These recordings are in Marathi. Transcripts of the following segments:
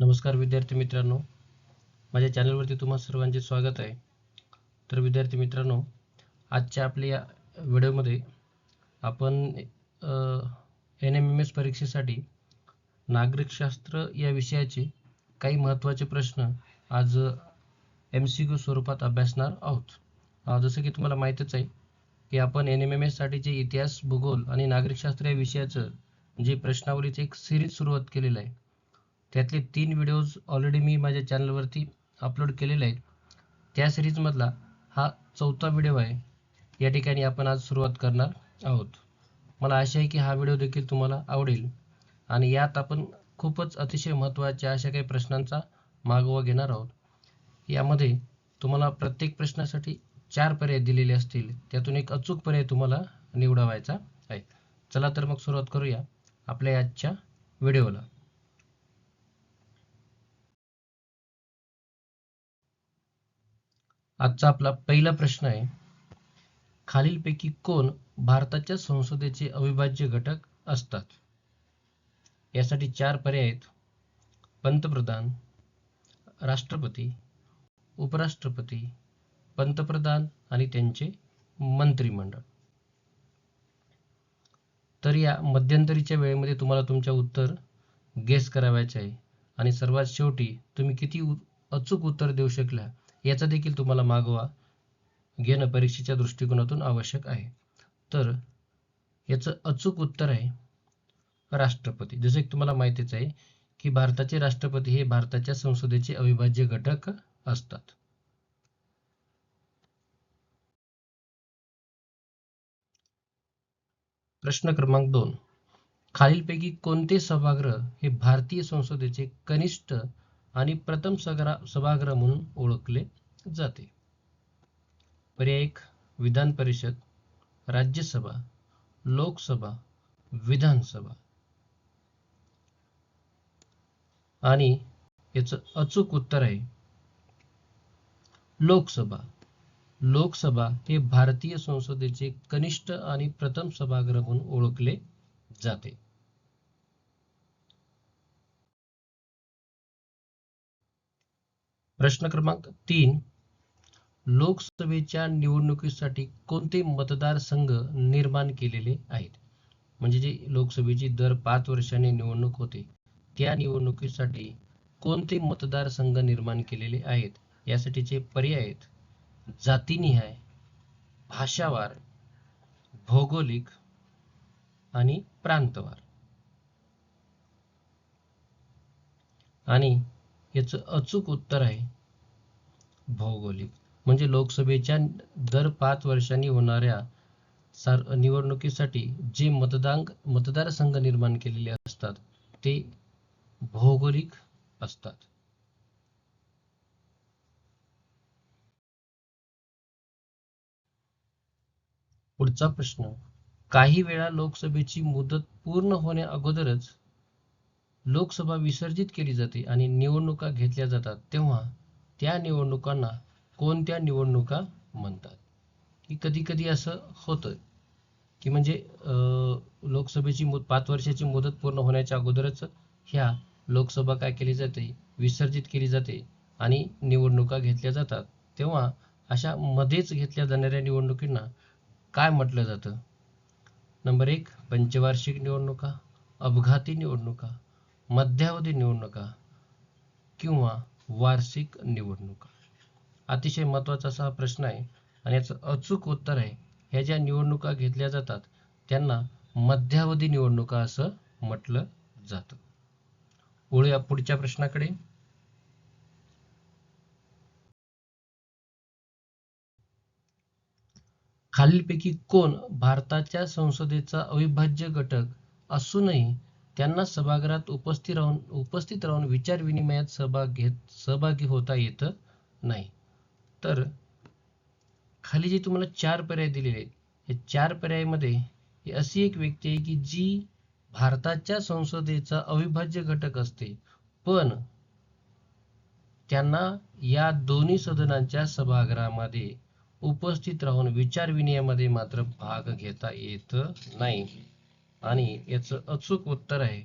नमस्कार विद्यार्थी मित्रांनो. माझ्या चॅनलवरती तुम्हा सर्वांचे स्वागत आहे. तर विद्यार्थी मित्रांनो आजच्या आपल्या या व्हिडिओमध्ये आपण एन एम एम एस परीक्षेसाठी नागरिकशास्त्र या विषयाचे काही महत्त्वाचे प्रश्न आज एम सी क्यू स्वरूपात अभ्यासणार आहोत. जसं की तुम्हाला माहीतच आहे की आपण एन एम एम एससाठीचे इतिहास भूगोल आणि नागरिकशास्त्र या विषयाचं जे प्रश्नावलीचं एक सिरीज सुरुवात केलेलं आहे. त्यातले तीन व्हिडिओज ऑलरेडी मी माझ्या चॅनलवरती अपलोड केलेले आहेत. त्या सिरीजमधला हा चौथा व्हिडिओ आहे. या ठिकाणी आपण आज सुरुवात करणार आहोत. मला आशा आहे की हा व्हिडिओ देखील तुम्हाला आवडेल. आणि यात आपण खूपच अतिशय महत्त्वाच्या अशा काही प्रश्नांचा मागोवा घेणार आहोत. यामध्ये तुम्हाला प्रत्येक प्रश्नासाठी चार पर्याय दिलेले असतील. त्यातून एक अचूक पर्याय तुम्हाला निवडावायचा आहे. चला तर मग सुरुवात करूया आपल्या आजच्या व्हिडिओला आजचा आपला पहिला प्रश्न आहे. खालीलपैकी कोण भारताच्या संसदेचे अविभाज्य घटक असतात? यासाठी चार पर्याय आहेत. पंतप्रधान राष्ट्रपती उपराष्ट्रपती पंतप्रधान आणि त्यांचे मंत्रिमंडळ. तर या मध्यंतरीच्या वेळेमध्ये तुम्हाला तुमच्या उत्तर गेस करावायचे आहे. आणि सर्वात शेवटी तुम्ही किती अचूक उत्तर देऊ शकला? याचा देखील तुम्हाला मागोवा घेणं परीक्षेच्या दृष्टिकोनातून आवश्यक आहे. तर याचं अचूक उत्तर आहे राष्ट्रपती. जसं की तुम्हाला माहितीच आहे की भारताचे राष्ट्रपती हे भारताच्या संसदेचे अविभाज्य घटक असतात. प्रश्न क्रमांक दोन. खालीलपैकी कोणते सभागृह हे भारतीय संसदेचे कनिष्ठ आणि प्रथम सगरा सभागृह म्हणून ओळखले जाते. पर्याय एक विधान परिषद राज्यसभा लोकसभा विधानसभा. आणि याचं अचूक उत्तर आहे लोकसभा. लोकसभा हे भारतीय संसदेचे कनिष्ठ आणि प्रथम सभागृह म्हणून ओळखले जाते. प्रश्न क्रमांक तीन लोकसभेच्या निवडणुकीसाठी कोणते मतदारसंघ निर्माण केलेले आहेत? म्हणजे जे लोकसभेची दर पाच वर्षांनी निवडणूक होते त्या निवडणुकीसाठी कोणते मतदारसंघ निर्माण केलेले आहेत? यासाठीचे पर्याय आहेत. जातीनिहाय भाषावार भौगोलिक आणि प्रांतवार. आणि याचं अचूक उत्तर आहे. भौगोलिक. म्हणजे लोकसभेच्या दर पाच वर्षांनी होणाऱ्या सार निवडणुकीसाठी जे मतदांग मतदारसंघ निर्माण केलेले असतात ते भौगोलिक असतात. पुढचा प्रश्न. काही वेळा लोकसभेची मुदत पूर्ण होण्या अगोदरच लोकसभा विसर्जित केली जाते आणि निवडणुका घेतल्या जातात तेव्हा त्या निवडणुकांना कोणत्या निवडणुका म्हणतात? की कधी कधी असं होतं की म्हणजे लोकसभेची मुद पाच वर्षाची मुदत पूर्ण होण्याच्या अगोदरच ह्या लोकसभा काय केली जाते? विसर्जित केली जाते आणि निवडणुका घेतल्या जातात. तेव्हा अशा मध्येच घेतल्या जाणाऱ्या निवडणुकींना काय म्हटलं जातं? नंबर एक पंचवार्षिक निवडणुका अपघाती निवडणुका. मध्यावधी निवडणुका किंवा वार्षिक निवडणुका. अतिशय महत्त्वाचा असा प्रश्न आहे आणि याचं अचूक उत्तर आहे. ह्या ज्या निवडणुका घेतल्या जातात त्यांना मध्यावधी निवडणुका असं म्हटलं जातं. वळूया पुढच्या प्रश्नाकडे. खालीलपैकी कोण भारताच्या संसदेचा अविभाज्य घटक असूनही त्यांना सभागृहात उपस्थित राहून उपस्थित राहून विचार विनिमयात सहभाग घेत सहभागी होता येत नाही. तर खाली जे तुम्हाला चार पर्याय दिलेले आहेत या चार पर्यायामध्ये अशी एक व्यक्ती आहे की जी भारताच्या संसदेचा अविभाज्य घटक असते. पण त्यांना या दोन्ही सदनांच्या सभागृहामध्ये उपस्थित राहून विचार विनिमयामध्ये मात्र भाग घेता येत नाही. आणि याचं अचूक उत्तर आहे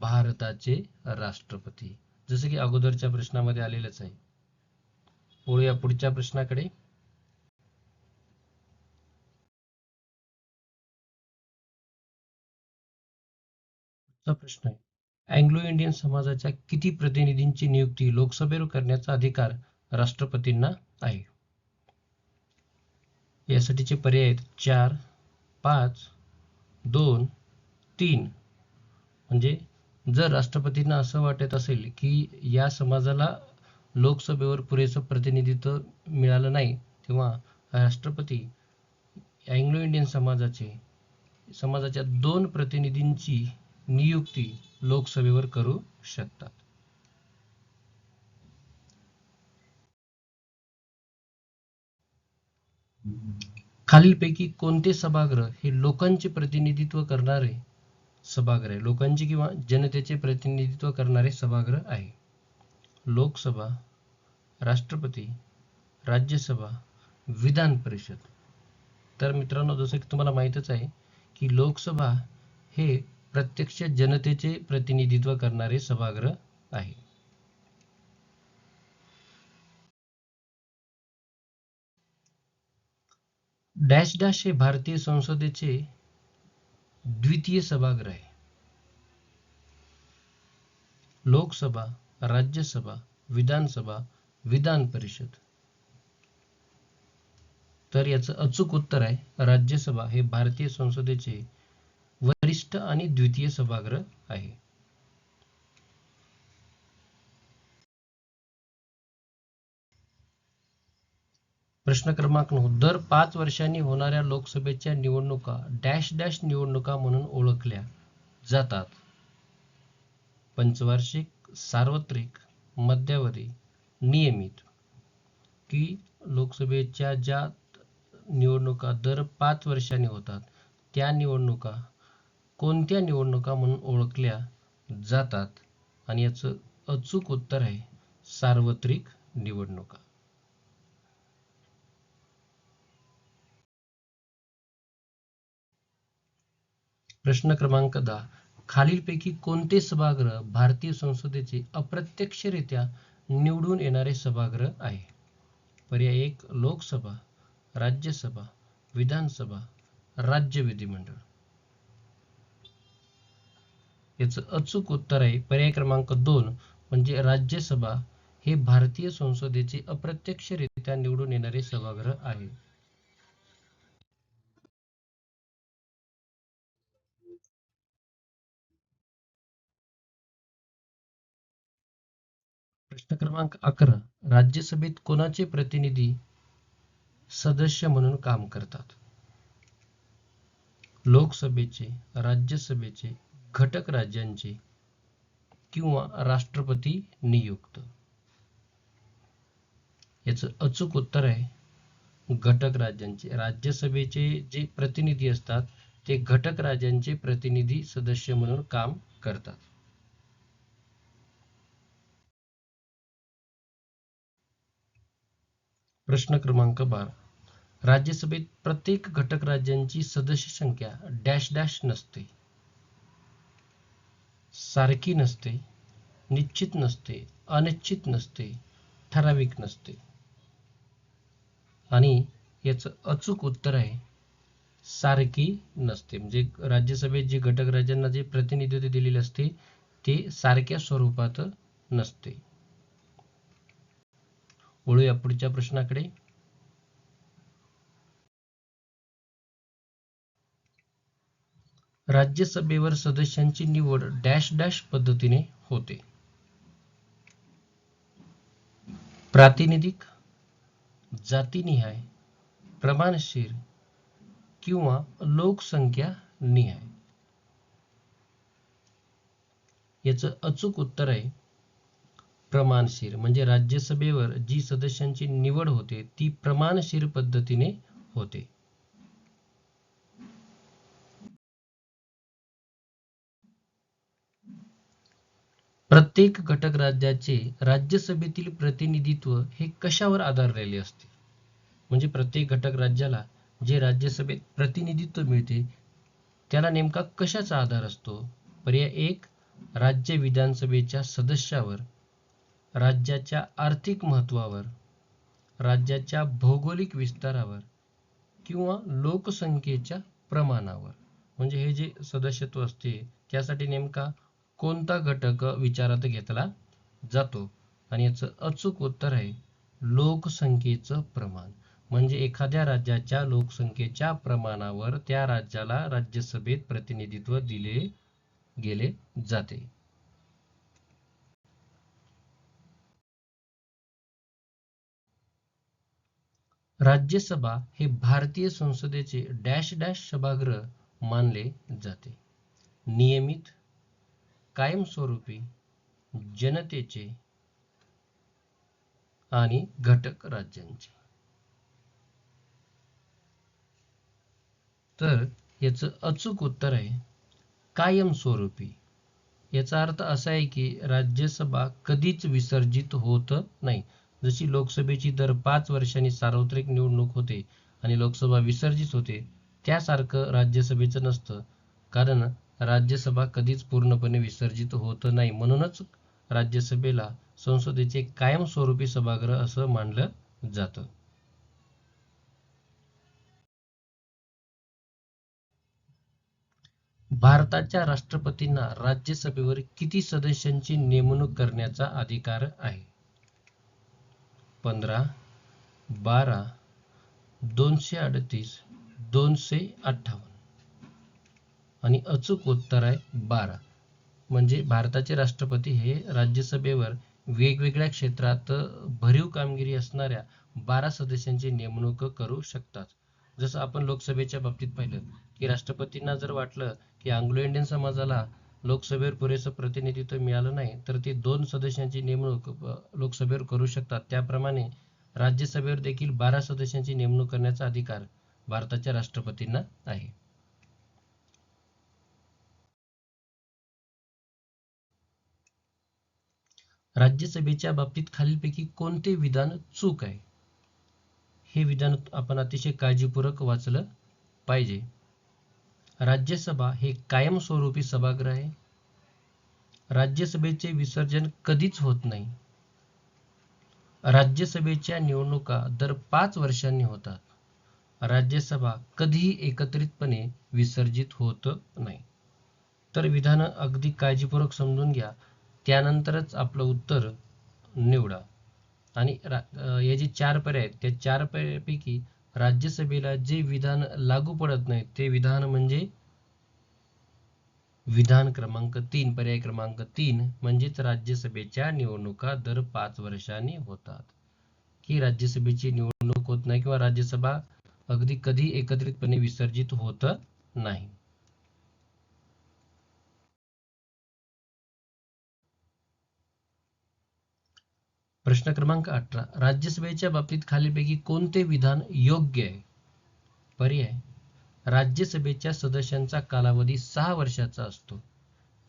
भारताचे राष्ट्रपती. जसं की अगोदरच्या प्रश्नामध्ये आलेलंच आहे. वळूया पुढच्या प्रश्नाकडे. प्रश्न आहे. अँग्लो इंडियन समाजाच्या किती प्रतिनिधींची नियुक्ती लोकसभेवर करण्याचा अधिकार राष्ट्रपतींना आहे? यासाठीचे पर्याय आहेत चार पाच दोन तीन. म्हणजे जर राष्ट्रपतींना असं वाटत असेल की या समाजाला लोकसभेवर पुरेसं प्रतिनिधित्व मिळालं नाही तेव्हा राष्ट्रपती अँग्लो इंडियन समाजाचे समाजाच्या दोन प्रतिनिधींची नियुक्ती लोकसभेवर करू शकतात. खालीलपैकी कोणते सभागृह हे लोकांचे प्रतिनिधित्व करणारे सभागृह आहे? लोकांचे किंवा जनतेचे प्रतिनिधित्व करणारे सभागृह आहे. लोकसभा राष्ट्रपती राज्यसभा विधान परिषद. तर मित्रांनो जसं की तुम्हाला माहीतच आहे की लोकसभा हे प्रत्यक्ष जनतेचे प्रतिनिधित्व करणारे सभागृह आहे. डॅश डॅश हे भारतीय संसदेचे द्वितीय सभागृह आहे. लोकसभा राज्यसभा विधानसभा विधान परिषद. तर याचं अचूक उत्तर आहे राज्यसभा हे भारतीय संसदेचे वरिष्ठ आणि द्वितीय सभागृह आहे. प्रश्न क्रमांक नऊ. दर पाच वर्षांनी होणाऱ्या लोकसभेच्या निवडणुका डॅश डॅश निवडणुका म्हणून ओळखल्या जातात. पंचवार्षिक सार्वत्रिक मध्यावधी नियमित. की लोकसभेच्या ज्या निवडणुका दर पाच वर्षांनी होतात त्या निवडणुका कोणत्या निवडणुका म्हणून ओळखल्या जातात? आणि याचं अचूक उत्तर आहे सार्वत्रिक निवडणुका. प्रश्न क्रमांक दहा. खालीलपैकी कोणते सभागृह भारतीय संसदेचे अप्रत्यक्षरित्या निवडून येणारे सभागृह आहे? पर्याय एक लोकसभा राज्यसभा विधानसभा राज्य विधिमंडळ. याचं अचूक उत्तर आहे. पर्याय क्रमांक दोन म्हणजे राज्यसभा हे भारतीय संसदेचे अप्रत्यक्षरित्या निवडून येणारे सभागृह आहे. प्रश्न क्रमांक अकरा. राज्यसभेत कोणाचे प्रतिनिधी सदस्य म्हणून काम करतात? लोकसभेचे राज्यसभेचे घटक राज्यांचे किंवा राष्ट्रपती नियुक्त? याचं अचूक उत्तर आहे घटक राज्यांचे. राज्यसभेचे जे प्रतिनिधी असतात ते घटक राज्यांचे प्रतिनिधी सदस्य म्हणून काम करतात. प्रश्न क्रमांक बारा. राज्यसभेत प्रत्येक घटक राज्यांची सदस्य संख्या डॅश डॅश नसते. सारखी नसते निश्चित नसते अनिश्चित नसते ठराविक नसते. आणि याचं अचूक उत्तर आहे सारखी नसते. म्हणजे राज्यसभेत जे घटक राज्यांना जे प्रतिनिधित्व दिलेले असते ते सारख्या स्वरूपात नसते. वळूया पुढच्या प्रश्नाकडे. राज्यसभेवर सदस्यांची निवड डॅश डॅश पद्धतीने होते. प्रातिनिधिक जातीनिहाय प्रमाणशीर किंवा लोकसंख्या निहाय. याचं अचूक उत्तर आहे प्रमाणशीर म्हणजे राज्यसभेवर जी सदस्यांची निवड होते ती प्रमाणशीर पद्धतीने होते. प्रत्येक घटक राज्याचे राज्यसभेतील प्रतिनिधित्व हे कशावर आधारलेले असते? म्हणजे प्रत्येक घटक राज्याला जे राज्यसभेत प्रतिनिधित्व मिळते त्याला नेमका कशाचा आधार असतो? पर्याय एक राज्य विधानसभेच्या सदस्यावर राज्याच्या आर्थिक महत्वावर राज्याच्या भौगोलिक विस्तारावर किंवा लोकसंख्येच्या प्रमाणावर. म्हणजे हे जे सदस्यत्व असते त्यासाठी नेमका कोणता घटक विचारात घेतला जातो? आणि याचं अचूक उत्तर आहे लोकसंख्येचं प्रमाण. म्हणजे एखाद्या राज्याच्या लोकसंख्येच्या प्रमाणावर त्या राज्याला राज्यसभेत प्रतिनिधित्व दिले गेले जाते. राज्यसभा हे भारतीय संसदेचे डॅश डॅश सभागृह मानले जाते. नियमित कायमस्वरूपी जनतेचे आणि घटक राज्यांचे. तर याचं अचूक उत्तर आहे कायमस्वरूपी. याचा अर्थ असा आहे की राज्यसभा कधीच विसर्जित होत नाही. जशी लोकसभेची दर पाच वर्षांनी सार्वत्रिक निवडणूक होते आणि लोकसभा विसर्जित होते त्यासारखं राज्यसभेचं नसतं. कारण राज्यसभा कधीच पूर्णपणे विसर्जित होत नाही. म्हणूनच राज्यसभेला संसदेचे कायमस्वरूपी सभागृह असं मानलं जातं. भारताच्या राष्ट्रपतींना राज्यसभेवर किती सदस्यांची नेमणूक करण्याचा अधिकार आहे? पंधरा बारा दोनशे अडतीस दोनशे अठ्ठावन्न. आणि अचूक उत्तर आहे बारा. म्हणजे भारताचे राष्ट्रपती हे राज्यसभेवर वेगवेगळ्या क्षेत्रात भरीव कामगिरी असणाऱ्या बारा सदस्यांची नेमणूक करू शकतात. जसं आपण लोकसभेच्या बाबतीत पाहिलं की राष्ट्रपतींना जर वाटलं की अँग्लो इंडियन समाजाला लोकसभेवर पुरेसं प्रतिनिधित्व मिळालं नाही तर ते दोन सदस्यांची नेमणूक लोकसभेवर करू शकतात. त्याप्रमाणे राज्यसभेवर देखील बारा सदस्यांची नेमणूक करण्याचा अधिकार भारताच्या राष्ट्रपतींना आहे. राज्यसभेच्या बाबतीत खालीलपैकी कोणते विधान चूक आहे? हे विधान आपण अतिशय काळजीपूर्वक वाचलं पाहिजे. राज्यसभा हे कायमस्वरूपी सभागृह आहे. राज्यसभेचे विसर्जन कधीच होत नाही. राज्यसभेच्या निवडणुका दर पाच वर्षांनी होतात. राज्यसभा कधीही एकत्रितपणे विसर्जित होत नाही. तर विधान अगदी काळजीपूर्वक समजून घ्या. त्यानंतरच आपलं उत्तर निवडा. आणि हे जे चार पर्याय आहेत त्या चार पर्यायापैकी राज्यसभेला जे विधान लागू पडत नाही ते विधान म्हणजे विधान क्रमांक तीन पर्याय क्रमांक तीन म्हणजेच राज्यसभेच्या निवडणुका दर पाच वर्षांनी होतात. की राज्यसभेची निवडणूक होत नाही किंवा राज्यसभा अगदी कधी एकत्रितपणे विसर्जित होत नाही. प्रश्न क्रमांक अठरा. राज्यसभेच्या बाबतीत खालीलपैकी कोणते विधान योग्य आहे? पर्याय. राज्यसभेच्या सदस्यांचा कालावधी सहा वर्षाचा असतो.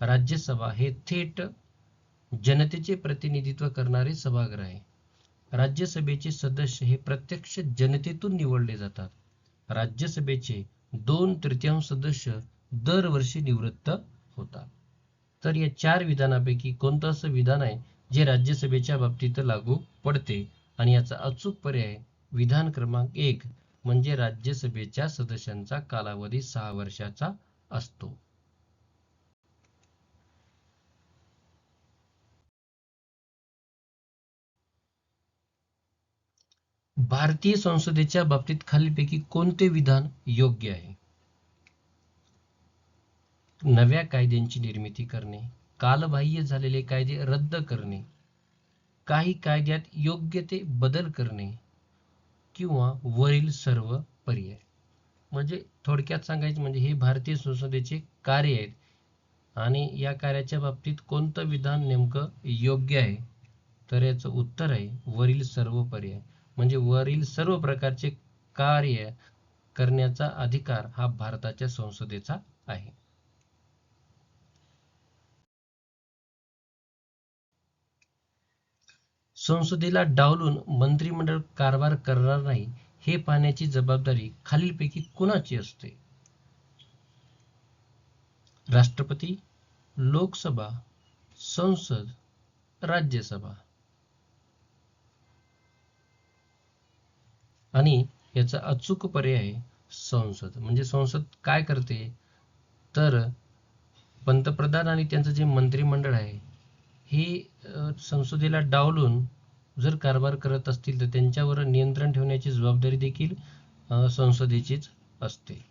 राज्यसभा हे थेट जनतेचे प्रतिनिधित्व करणारे सभागृह आहे. राज्यसभेचे सदस्य हे प्रत्यक्ष जनतेतून निवडले जातात. राज्यसभेचे दोन तृतीयांश सदस्य दरवर्षी निवृत्त होतात. तर या चार विधानापैकी कोणतं असं विधान आहे? जे राज्यसभेच्या बाबतीत लागू पडते आणि याचा अचूक पर्याय विधान क्रमांक एक म्हणजे राज्यसभेच्या सदस्यांचा कालावधी सहा वर्षाचा असतो. भारतीय संसदेच्या बाबतीत खालीलपैकी कोणते विधान योग्य आहे? नव्या कायद्यांची निर्मिती करणे कालबाह्य झालेले कायदे रद्द करणे काही कायद्यात योग्य ते बदल करणे किंवा वरील सर्व पर्याय. म्हणजे थोडक्यात सांगायचं म्हणजे हे भारतीय संसदेचे कार्य आहेत आणि या कार्याच्या बाबतीत कोणतं विधान नेमकं योग्य आहे तर याचं उत्तर आहे वरील सर्व पर्याय. म्हणजे वरील सर्व प्रकारचे कार्य करण्याचा अधिकार हा भारताच्या संसदेचा आहे. संसदेला डावलून मंत्रिमंडळ कारभार करणार नाही हे पाहण्याची जबाबदारी खालीलपैकी कुणाची असते? राष्ट्रपती लोकसभा संसद राज्यसभा. आणि याचा अचूक पर्याय संसद. म्हणजे संसद काय करते? तर पंतप्रधान आणि त्यांचं जे मंत्रिमंडळ आहे ही संसदेला डावलून जर कारभार करत असतील तर त्यांच्यावर नियंत्रण ठेवण्याची जबाबदारी देखील संसदेचीच असते.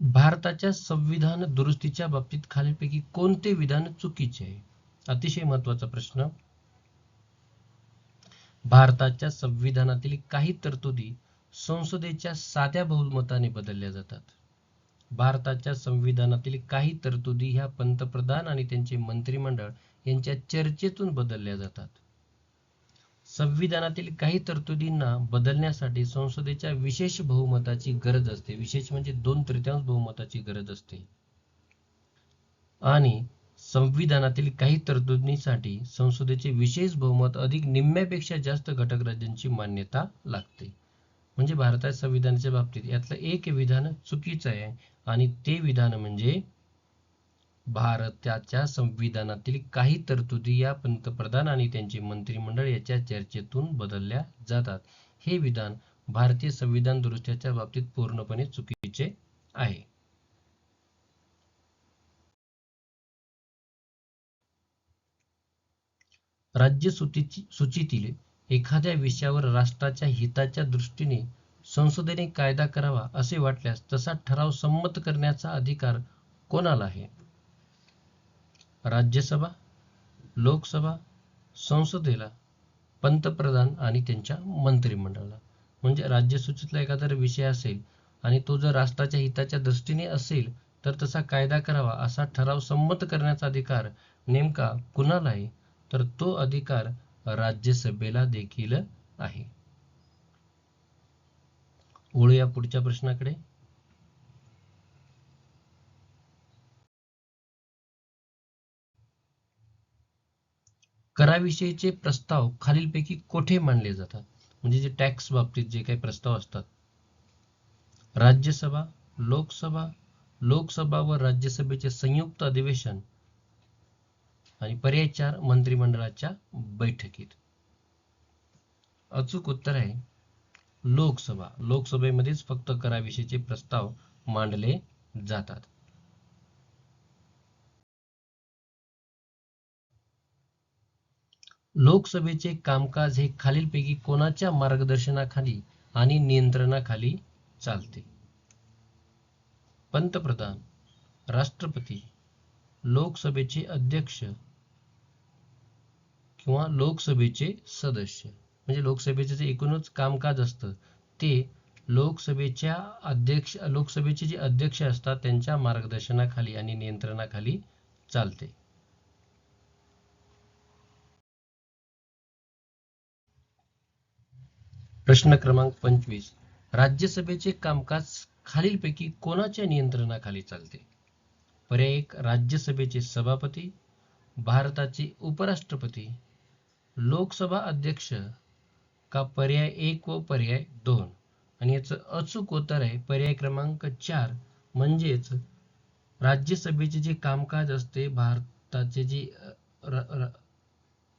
भारताच्या संविधान दुरुस्तीच्या बाबतीत खालीलपैकी कोणते विधान चुकीचे आहे? अतिशय महत्त्वाचा प्रश्न. भारताच्या संविधानातील काही तरतुदी संसदेच्या साध्या बहुमताने बदलल्या जातात. भारताच्या संविधानातील काही तरतुदी ह्या पंतप्रधान आणि त्यांचे मंत्रिमंडळ यांच्या चर्चेतून बदलल्या जातात. संविधानातील काही तरतुदींना बदलण्यासाठी संसदेच्या विशेष बहुमताची गरज असते. विशेष म्हणजे दोन तृतीयांश बहुमताची गरज असते. आणि संविधानातील काही तरतुदींसाठी संसदेचे विशेष बहुमत अधिक निम्म्यापेक्षा जास्त घटक राज्यांची मान्यता लागते. म्हणजे भारताच्या संविधानाच्या बाबतीत यातलं एक विधान चुकीचं आहे. आणि ते विधान म्हणजे भारताच्या संविधानातील काही तरतुदी या पंतप्रधान आणि त्यांचे मंत्रिमंडळ याच्या चर्चेतून बदलल्या जातात. हे विधान भारतीय संविधान दुरुस्त्याच्या बाबतीत पूर्णपणे चुकीचे आहे. राज्य सूचीतील एखाद्या विषयावर राष्ट्राच्या हिताच्या दृष्टीने संसदेने कायदा करावा असे वाटल्यास तसा ठराव संमत करण्याचा अधिकार कोणाला आहे? राज्यसभा लोकसभा संसदेला पंतप्रधान आणि त्यांच्या मंत्रिमंडळाला. म्हणजे राज्यसूचीतला एखादा विषय असेल आणि तो जर राष्ट्राच्या हिताच्या दृष्टीने असेल तर तसा कायदा करावा असा ठराव संमत करण्याचा अधिकार नेमका कुणाला आहे? तर तो अधिकार राज्यसभेला देखील आहे. वळूया पुढच्या प्रश्नाकडे. कराविषयीचे प्रस्ताव खालीलपैकी कोठे मानले जातात? म्हणजे जे टॅक्स बाबतीत जे काही प्रस्ताव असतात. राज्यसभा लोकसभा लोकसभा व राज्यसभेचे संयुक्त अधिवेशन आणि पर्याय चार मंत्रिमंडळाच्या बैठकीत. अचूक उत्तर आहे लोकसभा. लोकसभेमध्येच फक्त कराविषयीचे प्रस्ताव मांडले जातात. लोकसभेचे कामकाज हे खालीलपैकी कोणाच्या मार्गदर्शनाखाली आणि नियंत्रणाखाली चालते? पंतप्रधान राष्ट्रपती लोकसभेचे अध्यक्ष किंवा लोकसभेचे सदस्य. म्हणजे लोकसभेचे जे एकूणच कामकाज असतं ते लोकसभेच्या अध्यक्ष लोकसभेचे जे अध्यक्ष असतात त्यांच्या मार्गदर्शनाखाली आणि नियंत्रणाखाली चालते. प्रश्न क्रमांक पंचवीस. राज्यसभेचे कामकाज खालीलपैकी कोणाच्या नियंत्रणाखाली चालते? पर्याय एक राज्यसभेचे सभापती भारताचे उपराष्ट्रपती लोकसभा अध्यक्ष का पर्याय एक व पर्याय दोन? आणि याचं अचूक उत्तर आहे पर्याय क्रमांक चार. म्हणजेच राज्यसभेचे जे कामकाज असते भारताचे जे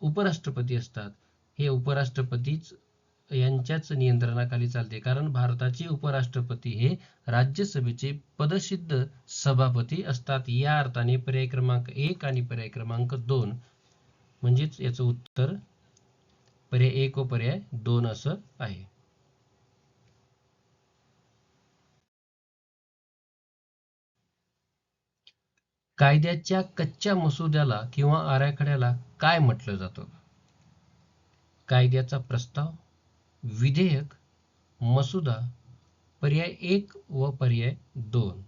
उपराष्ट्रपती असतात हे उपराष्ट्रपतीच यांच्याच नियंत्रणाखाली चालते. कारण भारताचे उपराष्ट्रपती हे राज्यसभेचे पदसिद्ध सभापती असतात. या अर्थाने पर्याय क्रमांक एक आणि पर्याय क्रमांक दोन. म्हणजेच याचं उत्तर पर्याय एक व पर्याय दोन असं आहे. कायद्याच्या कच्च्या मसुद्याला किंवा आराखड्याला काय म्हटलं जातं? कायद्याचा प्रस्ताव विधेयक मसुदा पर्याय एक व पर्याय दोन.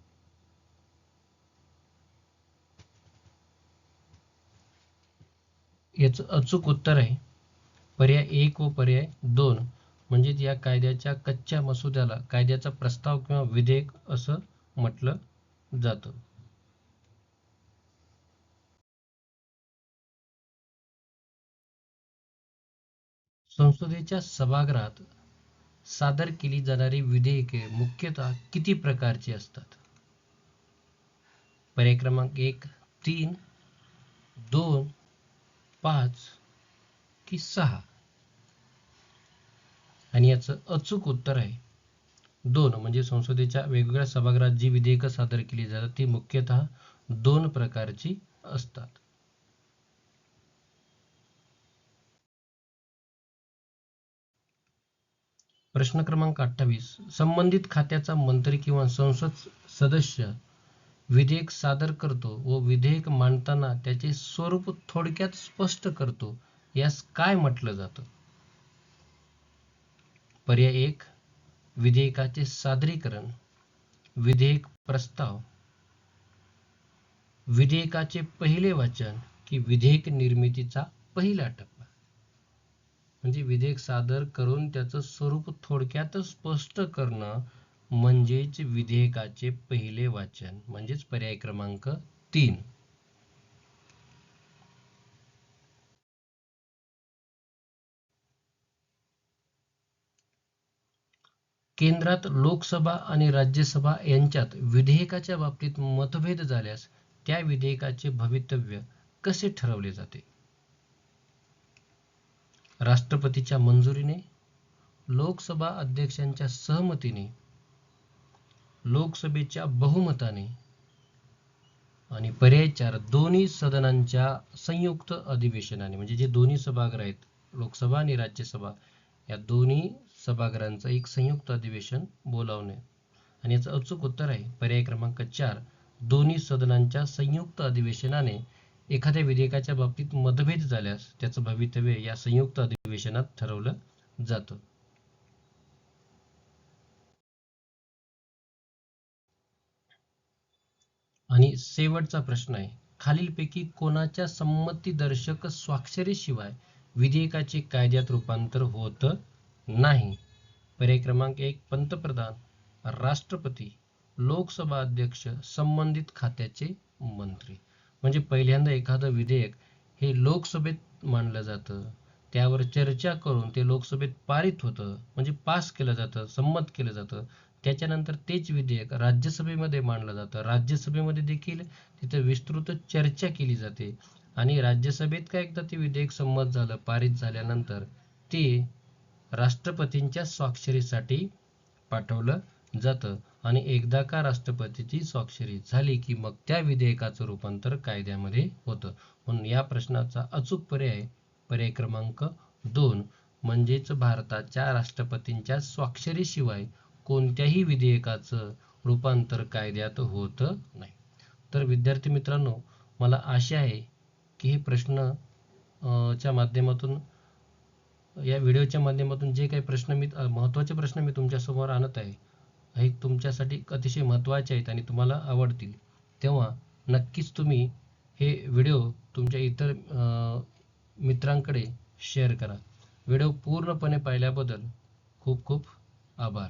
याचं अचूक उत्तर आहे. पर्याय एक व पर्याय दोन म्हणजेच या कायद्याच्या कच्च्या मसुद्याला कायद्याचा प्रस्ताव किंवा विधेयक असं म्हटलं जातं. संसदेच्या सभागृहात सादर केली जाणारी विधेयके मुख्यतः किती प्रकारची असतात? पर्याय क्रमांक एक तीन दोन पाच की सहा? आणि याचं अचूक उत्तर आहे. दोन म्हणजे संसदेच्या वेगवेगळ्या सभागृहात जी विधेयकं सादर केली जातात ती मुख्यतः दोन प्रकारची असतात. प्रश्न क्रमांक अठ्ठावीस संबंधित खात्याचा मंत्री किंवा संसद सदस्य विधेयक सादर करतो व विधेयक मांडताना त्याचे स्वरूप थोडक्यात स्पष्ट करतो यास काय म्हटलं जातं? पर्याय एक विधेयकाचे सादरीकरण विधेयक प्रस्ताव. विधेयकाचे पहिले वाचन की विधेयक निर्मितीचा पहिला टप्पा. म्हणजे विधेयक सादर करून त्याचं स्वरूप थोडक्यात स्पष्ट करणं म्हणजेच विधेयकाचे पहिले वाचन म्हणजेच पर्याय क्रमांक तीन. केंद्रात लोकसभा आणि राज्यसभा यांच्यात विधेयकाच्या बाबतीत मतभेद झाल्यास त्या विधेयकाचे भवितव्य कसे ठरवले जाते? राष्ट्रपतीच्या मंजुरीने लोकसभा अध्यक्षांच्या सहमतीने लोकसभेच्या बहुमताने आणि पर्याय चार दोन्ही सदनांच्या संयुक्त अधिवेशनाने म्हणजे जे दोन्ही सभागृह आहेत लोकसभा आणि राज्यसभा या दोन्ही सभागृहांचं एक संयुक्त अधिवेशन बोलावणे. आणि याचं अचूक उत्तर आहे पर्याय क्रमांक चार दोन्ही सदनांच्या संयुक्त अधिवेशनाने एखाद्या विधेयकाच्या बाबतीत मतभेद झाल्यास त्याचं भवितव्य या संयुक्त अधिवेशनात ठरवलं जातं. आणि शेवटचा प्रश्न आहे खालीलपैकी कोणाच्या संमतीदर्शक स्वाक्षरीशिवाय विधेयकाचे कायद्यात रूपांतर होत? नाही. पर्याय क्रमांक एक पंतप्रधान राष्ट्रपती लोकसभा अध्यक्ष संबंधित खात्याचे मंत्री. म्हणजे पहिल्यांदा एखादं विधेयक हे लोकसभेत मांडलं जातं. त्यावर चर्चा करून ते लोकसभेत पारित होतं. म्हणजे पास केलं जातं संमत केलं जातं. त्याच्यानंतर तेच विधेयक राज्यसभेमध्ये मांडलं जातं. राज्यसभेमध्ये देखील तिथे विस्तृत चर्चा केली जाते. आणि राज्यसभेत का एकदा ते विधेयक संमत झालं पारित झाल्यानंतर ते राष्ट्रपतींच्या स्वाक्षरीसाठी पाठवलं जातं. आणि एकदा का राष्ट्रपतीची स्वाक्षरी झाली की मग त्या विधेयकाचं रूपांतर कायद्यामध्ये होतं. म्हणून या प्रश्नाचा अचूक पर्याय पर्याय क्रमांक दोन म्हणजेच भारताच्या राष्ट्रपतींच्या स्वाक्षरीशिवाय कोणत्याही विधेयकाचं रूपांतर कायद्यात होत नाही. तर विद्यार्थी मित्रांनो मला आशा आहे की हे प्रश्न च्या माध्यमातून या व्हिडिओच्या माध्यमातून जे काही प्रश्न मी महत्त्वाचे प्रश्न मी तुमच्यासमोर आणत आहे हे तुमच्यासाठी अतिशय महत्त्वाचे आहेत आणि तुम्हाला आवडतील. तेव्हा नक्कीच तुम्ही हे व्हिडिओ तुमच्या इतर मित्रांकडे शेअर करा. व्हिडिओ पूर्णपणे पाहिल्याबद्दल खूप खूप आभार.